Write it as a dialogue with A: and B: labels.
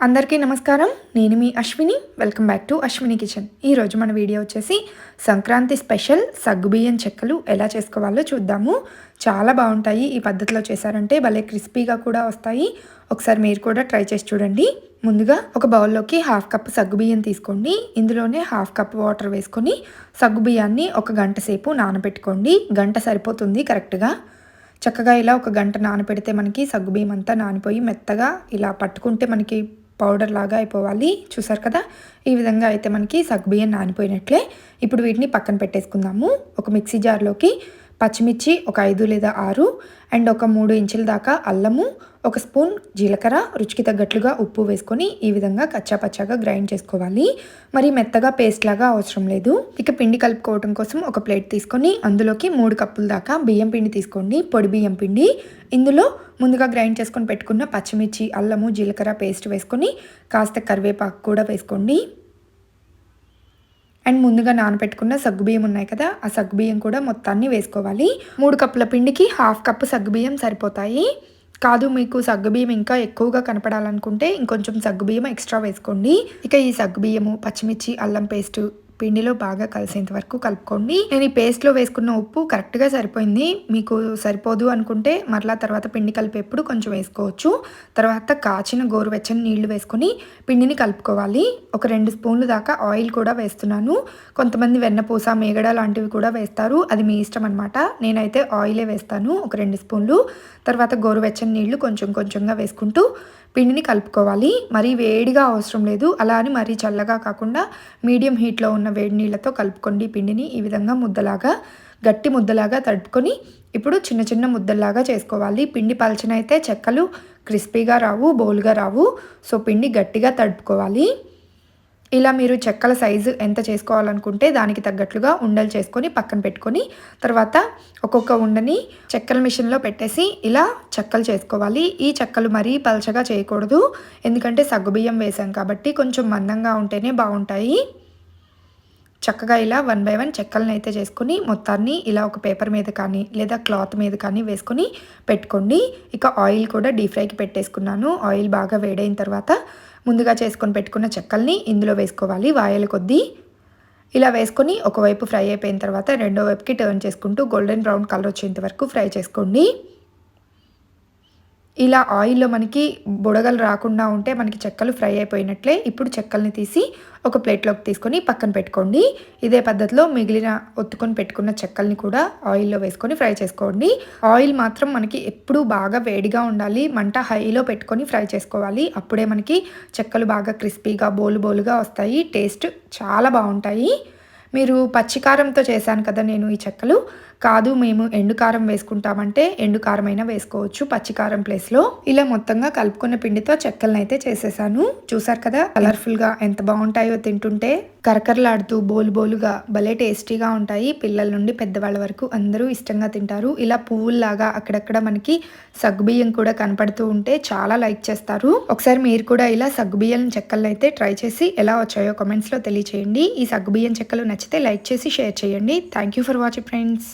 A: అందరికీ నమస్కారం. నేను మీ Ashwini. Welcome back to Ashwini kitchen ఈరోజు మన వీడియో వచ్చేసి సంక్రాంతి స్పెషల్ సగ్గుబియ్యం చెక్కలు ఎలా చేసుకోవాలో చూద్దాము. చాలా బాగుంటాయి. ఈ పద్ధతిలో చేశారంటే భలే క్రిస్పీగా కూడా వస్తాయి. ఒకసారి మీరు కూడా ట్రై చేసి చూడండి. ముందుగా ఒక బౌల్లోకి హాఫ్ కప్ సగ్గుబియ్యం తీసుకోండి. ఇందులోనే హాఫ్ కప్ వాటర్ వేసుకొని సగ్గుబియ్యాన్ని ఒక గంట సేపు నానబెట్టుకోండి. గంట సరిపోతుంది కరెక్ట్గా. చక్కగా ఇలా ఒక గంట నానపెడితే మనకి సగ్గుబియ్యం అంతా నానిపోయి మెత్తగా ఇలా పట్టుకుంటే మనకి పౌడర్ లాగా అయిపోవాలి. చూసారు కదా? ఈ విధంగా అయితే మనకి సగ్గుబియ్యం నానిపోయినట్లే. ఇప్పుడు వీటిని పక్కన పెట్టేసుకుందాము. ఒక మిక్సీ జార్లోకి పచ్చిమిర్చి ఒక ఐదు లేదా ఆరు అండ్ ఒక మూడు ఇంచుల దాకా అల్లము ఒక స్పూన్ జీలకర్ర రుచికి తగ్గట్లుగా ఉప్పు వేసుకొని ఈ విధంగా కచ్చా పచ్చాగా గ్రైండ్ చేసుకోవాలి. మరి మెత్తగా పేస్ట్ లాగా అవసరం లేదు. ఇక పిండి కలుపుకోవడం కోసం ఒక ప్లేట్ తీసుకొని అందులోకి మూడు కప్పుల దాకా బియ్యం పిండి తీసుకోండి. పొడి బియ్యం పిండి. ఇందులో ముందుగా గ్రైండ్ చేసుకొని పెట్టుకున్న పచ్చిమిర్చి అల్లము జీలకర్ర పేస్ట్ వేసుకొని కాస్త కరివేపాకు కూడా వేసుకోండి. అండ్ ముందుగా నానబెట్టుకున్న సగ్గుబియ్యం ఉన్నాయి కదా ఆ సగ్గుబియ్యం కూడా మొత్తాన్ని వేసుకోవాలి. మూడు కప్పుల పిండికి హాఫ్ కప్పు సగ్గుబియ్యం సరిపోతాయి. కాదు మీకు సగ్గుబియ్యం ఇంకా ఎక్కువగా కనపడాలనుకుంటే ఇంకొంచెం సగ్గుబియ్యం ఎక్స్ట్రా వేసుకోండి. ఇక ఈ సగ్గుబియ్యము పచ్చిమిర్చి అల్లం పేస్టు పిండిలో బాగా కలిసేంత వరకు కలుపుకోండి. నేను ఈ పేస్ట్లో వేసుకున్న ఉప్పు కరెక్ట్గా సరిపోయింది. మీకు సరిపోదు అనుకుంటే మరలా తర్వాత పిండి కలిపేప్పుడు కొంచెం వేసుకోవచ్చు. తర్వాత కాచిన గోరువెచ్చని నీళ్ళు వేసుకొని పిండిని కలుపుకోవాలి. ఒక రెండు స్పూన్లు దాకా ఆయిల్ కూడా వేస్తున్నాను. కొంతమంది వెన్నపూస మేగడ లాంటివి కూడా వేస్తారు. అది మీ ఇష్టం అనమాట నేనైతే ఆయిలే వేస్తాను. ఒక రెండు స్పూన్లు. తర్వాత గోరువెచ్చని నీళ్ళు కొంచెం కొంచెంగా వేసుకుంటూ పిండిని కలుపుకోవాలి. మరీ వేడిగా అవసరం లేదు. అలా అని మరీ చల్లగా కాకుండా మీడియం హీట్లో ఉన్న వేడి నీళ్ళతో కలుపుకోండి పిండిని. ఈ విధంగా ముద్దలాగా గట్టి ముద్దలాగా తడుపుకొని ఇప్పుడు చిన్న చిన్న ముద్దల్లాగా చేసుకోవాలి. పిండి పలచనైతే చెక్కలు క్రిస్పీగా రావు బౌల్గా రావు. సో పిండి గట్టిగా తడుపుకోవాలి. ఇలా మీరు చెక్కల సైజు ఎంత చేసుకోవాలనుకుంటే దానికి తగ్గట్లుగా ఉండలు చేసుకొని పక్కన పెట్టుకొని తర్వాత ఒక్కొక్క ఉండని చెక్కల మిషన్లో పెట్టేసి ఇలా చెక్కలు చేసుకోవాలి. ఈ చెక్కలు మరీ పలచగా చేయకూడదు. ఎందుకంటే సగ్గుబియ్యం వేసాం కాబట్టి కొంచెం మందంగా ఉంటేనే బాగుంటాయి. చక్కగా ఇలా వన్ బై వన్ చెక్కలను అయితే చేసుకుని మొత్తాన్ని ఇలా ఒక పేపర్ మీద కానీ లేదా క్లాత్ మీద కానీ వేసుకొని పెట్టుకోండి. ఇక ఆయిల్ కూడా డీప్ ఫ్రైకి పెట్టేసుకున్నాను. ఆయిల్ బాగా వేడైన తర్వాత ముందుగా చేసుకొని పెట్టుకున్న చెక్కల్ని ఇందులో వేసుకోవాలి. వాయల కొద్దీ ఇలా వేసుకొని ఒకవైపు ఫ్రై అయిపోయిన తర్వాత రెండో వైపుకి టర్న్ చేసుకుంటూ గోల్డెన్ బ్రౌన్ కలర్ వచ్చేంత వరకు ఫ్రై చేసుకోండి. ఇలా ఆయిల్లో మనకి బుడగలు రాకుండా ఉంటే మనకి చెక్కలు ఫ్రై అయిపోయినట్లే ఇప్పుడు చెక్కల్ని తీసి ఒక ప్లేట్లోకి తీసుకొని పక్కన పెట్టుకోండి. ఇదే పద్ధతిలో మిగిలిన ఒత్తుకొని పెట్టుకున్న చెక్కల్ని కూడా ఆయిల్లో వేసుకొని ఫ్రై చేసుకోండి. ఆయిల్ మాత్రం మనకి ఎప్పుడూ బాగా వేడిగా ఉండాలి. మంట హైలో పెట్టుకొని ఫ్రై చేసుకోవాలి. అప్పుడే మనకి చెక్కలు బాగా క్రిస్పీగా బోలు బోలుగా వస్తాయి. టేస్ట్ చాలా బాగుంటాయి. మీరు పచ్చికారంతో చేశాను కదా నేను ఈ చెక్కలు. కాదు మేము ఎండుకారం వేసుకుంటామంటే ఎండుకారం అయినా వేసుకోవచ్చు. పచ్చికారం ప్లేస్లో ఇలా మొత్తంగా కలుపుకున్న పిండితో చెక్కలను అయితే చేసేసాను. చూసారు కదా కలర్ఫుల్గా ఎంత బాగుంటాయో తింటుంటే. కరకరలాడుతూ బోలు బోలుగా భలే టేస్టీగా ఉంటాయి. పిల్లల నుండి పెద్దవాళ్ళ వరకు అందరూ ఇష్టంగా తింటారు. ఇలా పువ్వుల్లాగా అక్కడక్కడ మనకి సగ్గుబియ్యం కూడా కనపడుతూ ఉంటే చాలా లైక్ చేస్తారు. ఒకసారి మీరు కూడా ఇలా సగ్గుబియ్యం చెక్కలను అయితే ట్రై చేసి ఎలా వచ్చాయో కమెంట్స్లో తెలియచేయండి. ఈ సగ్గుబియ్యం చెక్కలు నచ్చితే లైక్ చేసి షేర్ చేయండి. Thank you for watching friends